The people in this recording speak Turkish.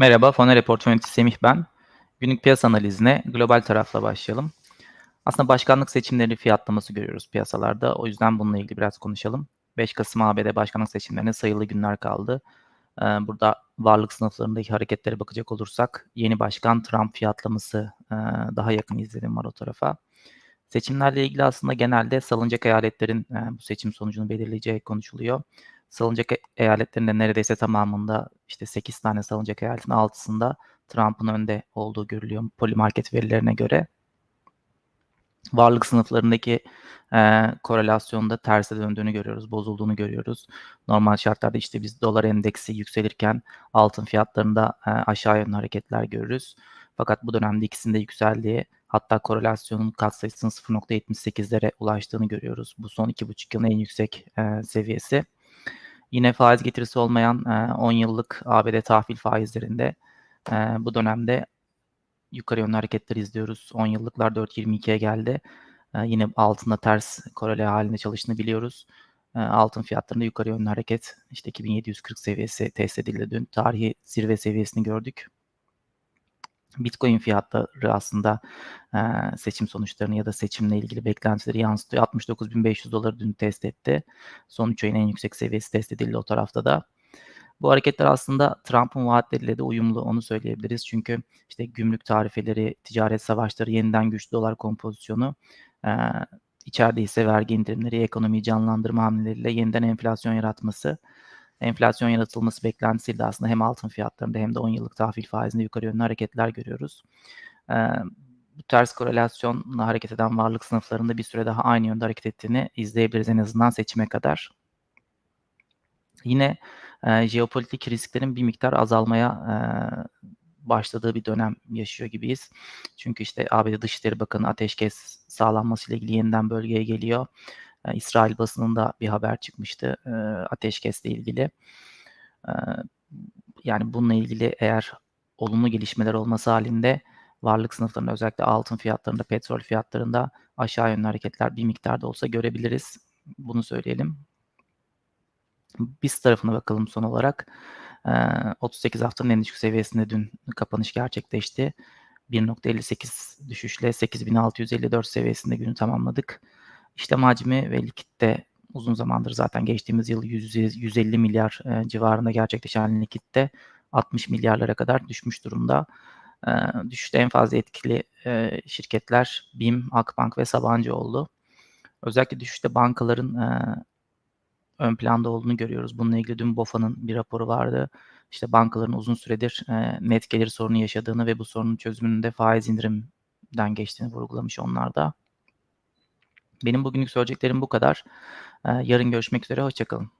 Merhaba, Fone Report yöneticisi Semih ben. Günlük piyasa analizine global tarafla başlayalım. Aslında başkanlık seçimleri fiyatlaması görüyoruz piyasalarda. O yüzden bununla ilgili biraz konuşalım. 5 Kasım ABD başkanlık seçimlerine sayılı günler kaldı. Ee, burada varlık sınıflarındaki hareketlere bakacak olursak yeni başkan Trump fiyatlaması e, daha yakın izlenim var o tarafa. Seçimlerle ilgili aslında genelde salınacak eyaletlerin e, bu seçim sonucunu belirleyeceği konuşuluyor. Salınacak e- eyaletlerinde neredeyse tamamında işte 8 tane salınacak eyaletin 6'sında Trump'ın önde olduğu görülüyor polimarket verilerine göre. Varlık sınıflarındaki e, korelasyonda terse döndüğünü görüyoruz, bozulduğunu görüyoruz. Normal şartlarda işte biz dolar endeksi yükselirken altın fiyatlarında e, aşağı yönlü hareketler görürüz. Fakat bu dönemde ikisinde yükseldiği hatta korelasyonun katsayısının 0.78'lere ulaştığını görüyoruz. Bu son 2,5 yılın en yüksek e, seviyesi. Yine faiz getirisi olmayan e, 10 yıllık ABD tahvil faizlerinde e, bu dönemde yukarı yönlü hareketler izliyoruz. 10 yıllıklar 4.22'ye geldi. E, yine altında ters korele halinde çalıştığını biliyoruz. E, altın fiyatlarında yukarı yönlü hareket işte 2740 seviyesi test edildi dün. Tarihi zirve seviyesini gördük. Bitcoin fiyatları aslında e, seçim sonuçlarını ya da seçimle ilgili beklentileri yansıtıyor. 69.500 doları dün test etti. Son 3 ayın en yüksek seviyesi test edildi o tarafta da. Bu hareketler aslında Trump'ın vaatleriyle de uyumlu onu söyleyebiliriz. Çünkü işte gümrük tarifeleri, ticaret savaşları, yeniden güçlü dolar kompozisyonu, e, içeride ise vergi indirimleri, ekonomiyi canlandırma hamleleriyle yeniden enflasyon yaratması, enflasyon yaratılması beklentisiyle aslında hem altın fiyatlarında hem de 10 yıllık tahvil faizinde yukarı yönlü hareketler görüyoruz. E, bu ters korelasyonla hareket eden varlık sınıflarında bir süre daha aynı yönde hareket ettiğini izleyebiliriz en azından seçime kadar. Yine e, jeopolitik risklerin bir miktar azalmaya e, başladığı bir dönem yaşıyor gibiyiz. Çünkü işte ABD Dışişleri Bakanı ateşkes sağlanması ile ilgili yeniden bölgeye geliyor. E, İsrail basınında bir haber çıkmıştı e, ateşkesle ilgili. Yani bununla ilgili eğer olumlu gelişmeler olması halinde varlık sınıflarında özellikle altın fiyatlarında, petrol fiyatlarında aşağı yönlü hareketler bir miktarda olsa görebiliriz. Bunu söyleyelim. BIST tarafına bakalım son olarak. 38 haftanın en düşük seviyesinde dün kapanış gerçekleşti. 1.58 düşüşle 8654 seviyesinde günü tamamladık. İşlem hacmi ve likitte uzun zamandır zaten geçtiğimiz yıl 100, 150 milyar civarında gerçekleşen likitte 60 milyarlara kadar düşmüş durumda. düşüşte en fazla etkili şirketler BİM, Akbank ve Sabancı oldu. Özellikle düşüşte bankaların ön planda olduğunu görüyoruz. Bununla ilgili dün BOFA'nın bir raporu vardı. İşte bankaların uzun süredir e, net gelir sorunu yaşadığını ve bu sorunun çözümünün de faiz indirimden geçtiğini vurgulamış onlar da. Benim bugünlük söyleyeceklerim bu kadar. E, yarın görüşmek üzere, hoşçakalın.